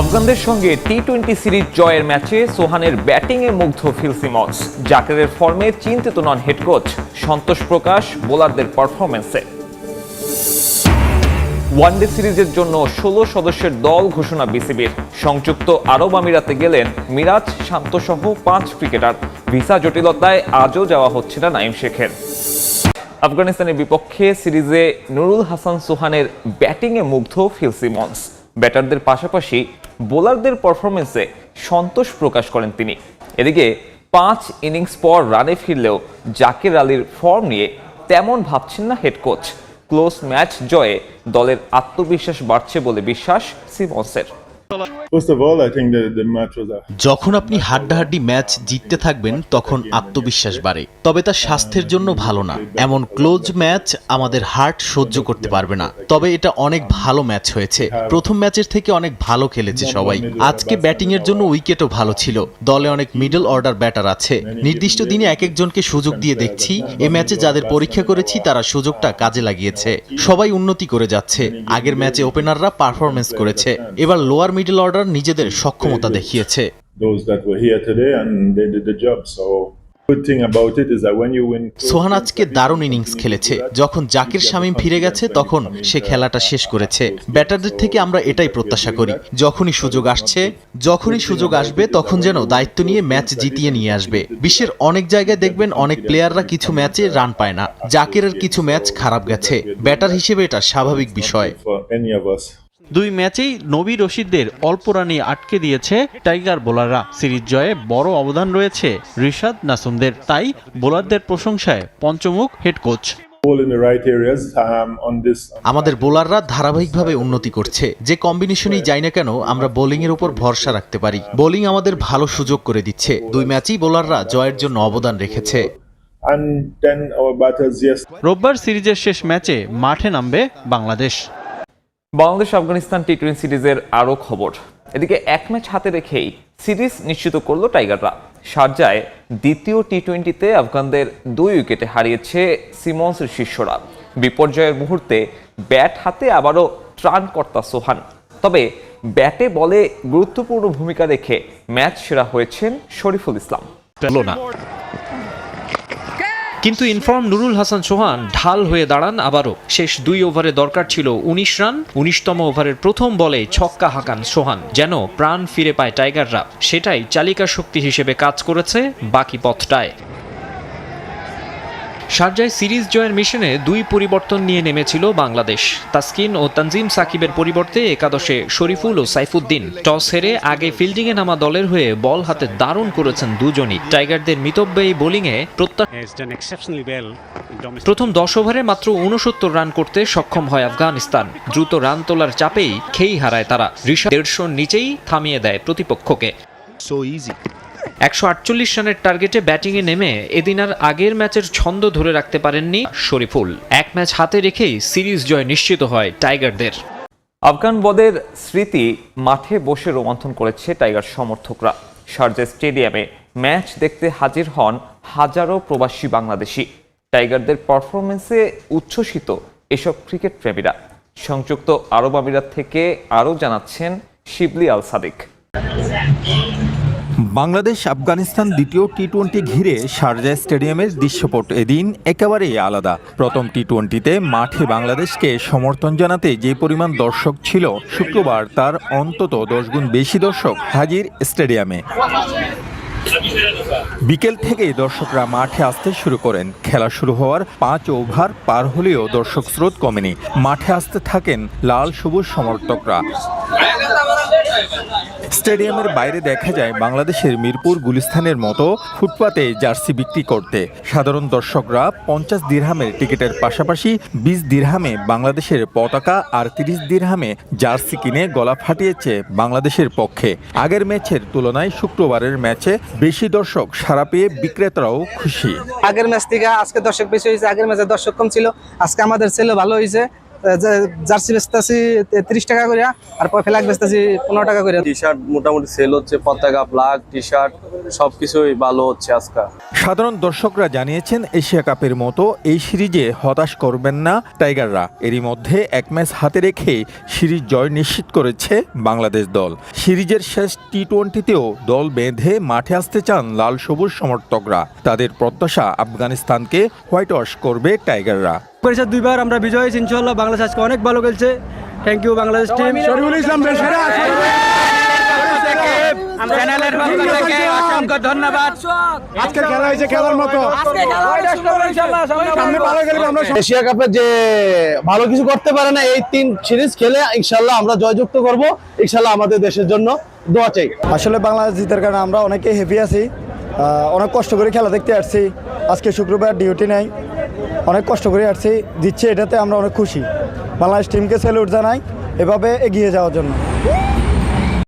আফগানদের সঙ্গে T twenty series জয়ের ম্যাচে সোহানের ব্যাটিংয়ে মুগ্ধ ফিল সিমন্স। জাকেরের ফর্মে চিন্তিত নন হেড কোচ সন্তোষ প্রকাশ বোলারদের পারফরমেন্সে ওয়ানডে সিরিজের জন্য ষোলো সদস্যের দল ঘোষণা বিসিবির। সংযুক্ত আরব আমিরাতে গেলেন মিরাজ শান্তসহ পাঁচ ক্রিকেটার। ভিসা জটিলতায় আজও যাওয়া হচ্ছে না নাইম শেখের। আফগানিস্তানের বিপক্ষে সিরিজে নুরুল হাসান সোহানের ব্যাটিংয়ে মুগ্ধ ফিল সিমন্স। ব্যাটারদের পাশাপাশি বোলারদের পারফরমেন্সে সন্তোষ প্রকাশ করেন তিনি। এদিকে পাঁচ ইনিংস পর রানে ফিরলেও জাকির আলীর ফর্ম নিয়ে তেমন ভাবছেন না হেড কোচ ক্লোজ ম্যাচ জয়ে দলের আত্মবিশ্বাস বাড়ছে বলে বিশ্বাস সিমন্সের যখন আপনি হাড্ডাহাড্ডি ম্যাচ জিততে থাকবেন, তখন আত্মবিশ্বাস বাড়ে। তবে তা স্বাস্থ্যের জন্য ভালো না। এমন ক্লোজ ম্যাচ আমাদের হার্ট সহ্য করতে পারবে না। তবে এটা অনেক ভালো ম্যাচ হয়েছে। প্রথম ম্যাচের থেকে অনেক ভালো খেলেছে সবাই। আজকে ব্যাটিং এর জন্য উইকেটও ভালো ছিল। দলে অনেক মিডল অর্ডার ব্যাটার আছে। নির্দিষ্ট দিনে এক একজনকে সুযোগ দিয়ে দেখছি। এ ম্যাচে যাদের পরীক্ষা করেছি, তারা সুযোগটা কাজে লাগিয়েছে। সবাই উন্নতি করে যাচ্ছে। আগের ম্যাচে ওপেনাররা পারফরমেন্স করেছে। এবার লোয়ার মিডল অর্ডার নিজেদের সক্ষমতা দেখিয়েছে। সোহান আজকে দারুণ ইনিংস খেলেছে। যখন জাকির শামীম ফিরে গেছে তখন সে খেলাটা শেষ করেছে। ব্যাটারদের থেকে আমরা এটাই প্রত্যাশা করি যখনই সুযোগ আসছে যখনই সুযোগ আসবে তখন যেন দায়িত্ব নিয়ে ম্যাচ জিতিয়ে নিয়ে আসবে। বিশ্বের অনেক জায়গায় দেখবেন অনেক প্লেয়াররা কিছু ম্যাচে রান পায় না। জাকিরের কিছু ম্যাচ খারাপ গেছে। ব্যাটার হিসেবে এটা স্বাভাবিক বিষয়। দুই ম্যাচেই নবী রশিদদের অল্প রানে আটকে দিয়েছে টাইগার বোলাররা। সিরিজ জয়ে বড় অবদান রয়েছে রিশাদ নাসুমদের। তাই বোলারদের প্রশংসায় পঞ্চমুখ হেড কোচ। Um. আমাদের বোলাররা ধারাবাহিকভাবে উন্নতি করছে। যে কম্বিনেশনেই যাই না কেন আমরা বোলিং এর উপর ভরসা রাখতে পারি। বোলিং আমাদের ভালো সুযোগ করে দিচ্ছে। দুই ম্যাচেই বোলাররা জয়ের জন্য অবদান রেখেছে। রোববার সিরিজের শেষ ম্যাচে মাঠে নামবে বাংলাদেশ। বাংলাদেশ, আফগানিস্তান টি টোয়েন্টি সিরিজের আরও খবর। এদিকে এক ম্যাচ হাতে রেখেই সিরিজ নিশ্চিত করল টাইগাররা। শারজায় দ্বিতীয় টি টোয়েন্টিতে আফগানদের দুই উইকেটে হারিয়েছে সিমন্সের শিষ্যরা। বিপর্যয়ের মুহূর্তে ব্যাট হাতে আবারও ত্রাণকর্তা সোহান। তবে ব্যাটে বলে গুরুত্বপূর্ণ ভূমিকা রেখে ম্যাচ সেরা হয়েছেন শরীফুল ইসলাম। কিন্তু ইনফর্ম নুরুল হাসান সোহান ঢাল হয়ে দাঁড়ান আবারও। শেষ দুই ওভারে দরকার ছিল উনিশ রান, উনিশতম ওভারের প্রথম বলে ছক্কা হাঁকান সোহান যেন প্রাণ ফিরে পায় টাইগাররা। সেটাই চালিকা শক্তি হিসেবে কাজ করেছে বাকি পথটায়। শারজায় সিরিজ জয়ের মিশনে দুই পরিবর্তন নিয়ে নেমেছিল বাংলাদেশ। তাসকিন ও তানজিম সাকিবের পরিবর্তে একাদশে শরীফুল ও সাইফুদ্দিন। টস হেরে আগে ফিল্ডিংয়ে নামা দলের হয়ে বল হাতে দারুণ করেছেন দুজনই। টাইগারদের মিতব্যয়ী বোলিংয়ে. প্রথম দশ ওভারে মাত্র উনসত্তর রান করতে সক্ষম হয় আফগানিস্তান। দ্রুত রান তোলার চাপেই খেই হারায় তারা। ঋষভ দেড়শোর নিচেই থামিয়ে দেয় প্রতিপক্ষকে। একশো আটচল্লিশ রানের টার্গেটে ব্যাটিংয়ে নেমে এদিন আর আগের ম্যাচের ছন্দ ধরে রাখতে পারেননি শরীফুল। এক ম্যাচ হাতে রেখেই সিরিজ জয় নিশ্চিত হয় টাইগারদের। আফগান বদের স্মৃতি মাঠে বসে রোমন্থন করেছে টাইগার সমর্থকরা। শারজা স্টেডিয়ামে ম্যাচ দেখতে হাজির হন হাজারো প্রবাসী বাংলাদেশি। টাইগারদের পারফরমেন্সে উচ্ছ্বসিত এসব ক্রিকেট প্রেমীরা। সংযুক্ত আরব আমিরাত থেকে আরও জানাচ্ছেন শিবলি আল সাদিক। বাংলাদেশ, আফগানিস্তান দ্বিতীয় টি টোয়েন্টি ঘিরে শারজা স্টেডিয়ামের দৃশ্যপট এদিন একেবারেই আলাদা। প্রথম টি টোয়েন্টিতে মাঠে বাংলাদেশকে সমর্থন জানাতে যে পরিমাণ দর্শক ছিল শুক্রবার, তার অন্তত দশ গুণ বেশি দর্শক হাজির স্টেডিয়ামে। বিকেল থেকেই দর্শকরা মাঠে আসতে শুরু করেন। খেলা শুরু হওয়ার পাঁচ ওভার পার হলেও দর্শক স্রোত কমেনি। মাঠে আসতে থাকেন লাল সবুজ সমর্থকরা। স্টেডিয়ামের বাইরে দেখা যায় বাংলাদেশের মিরপুর গুলিস্তানের মতো ফুটপাতে জার্সি বিক্রি করতে। সাধারণ দর্শকরা পঞ্চাশ দিরহামের টিকিটের পাশাপাশি বিশ দিরহামে বাংলাদেশের পতাকা আর তিরিশ দিরহামে জার্সি কিনে গলা ফাটিয়েছে বাংলাদেশের পক্ষে। আগের ম্যাচের তুলনায় শুক্রবারের ম্যাচে বেশি দর্শক সারা পেয়ে বিক্রেতারাও খুশি। আগের ম্যাচ থেকে আজকে দর্শক বেশি হয়েছে, আগের ম্যাচে দর্শক কম ছিল, আজকে আমাদের ছেলে ভালো হয়েছে জার্সি বেচতেছি তিরিশ টাকা করে আর ফ্ল্যাগ বেচতেছি পনেরো টাকা করে টি শার্ট মোটামুটি সেল হচ্ছে পতাকা ফ্লাগ টি শার্ট সবকিছুই ভালো হচ্ছে আজকাল। সাধারণ দর্শকরা জানিয়েছেন এশিয়া কাপের মতো এই সিরিজে হতাশ করবেন না টাইগাররা। এরই মধ্যে এক ম্যাচ হাতে রেখে সিরিজ জয় নিশ্চিত করেছে বাংলাদেশ দল। সিরিজের শেষ টি টোয়েন্টিতেও দল বেঁধে মাঠে আসতে চান লাল সবুজ সমর্থকরা। তাদের প্রত্যাশা আফগানিস্তানকে হোয়াইট ওয়াশ করবে টাইগাররা। পরিষদ দুইবার আমরা বিজয় হয়েছি ইনশাল্লাহ বাংলাদেশ আজকে অনেক ভালো খেলছে। Thank you Bangladesh team Shoriful Islam অসংখ্য ধন্যবাদ। আজকে খেলা হয়েছে খেলার মতো। এশিয়া কাপে যে ভালো কিছু করতে পারে না এই তিন সিরিজ খেলে ইনশাল্লাহ আমরা জয়যুক্ত করব। ইনশাল্লাহ আমাদের দেশের জন্য দোয়া চাই। আসলে বাংলাদেশ জিতার কারণে আমরা অনেকে হ্যাপি আছি অনেক কষ্ট করে খেলা দেখতে আসছি। আজকে শুক্রবার ডিউটি নাই। অনেক কষ্ট করে আসছি, দিচ্ছে এটাতে আমরা অনেক খুশি। বাংলাদেশ টিমকে স্যালুট জানাই, এভাবে এগিয়ে যাওয়ার জন্য।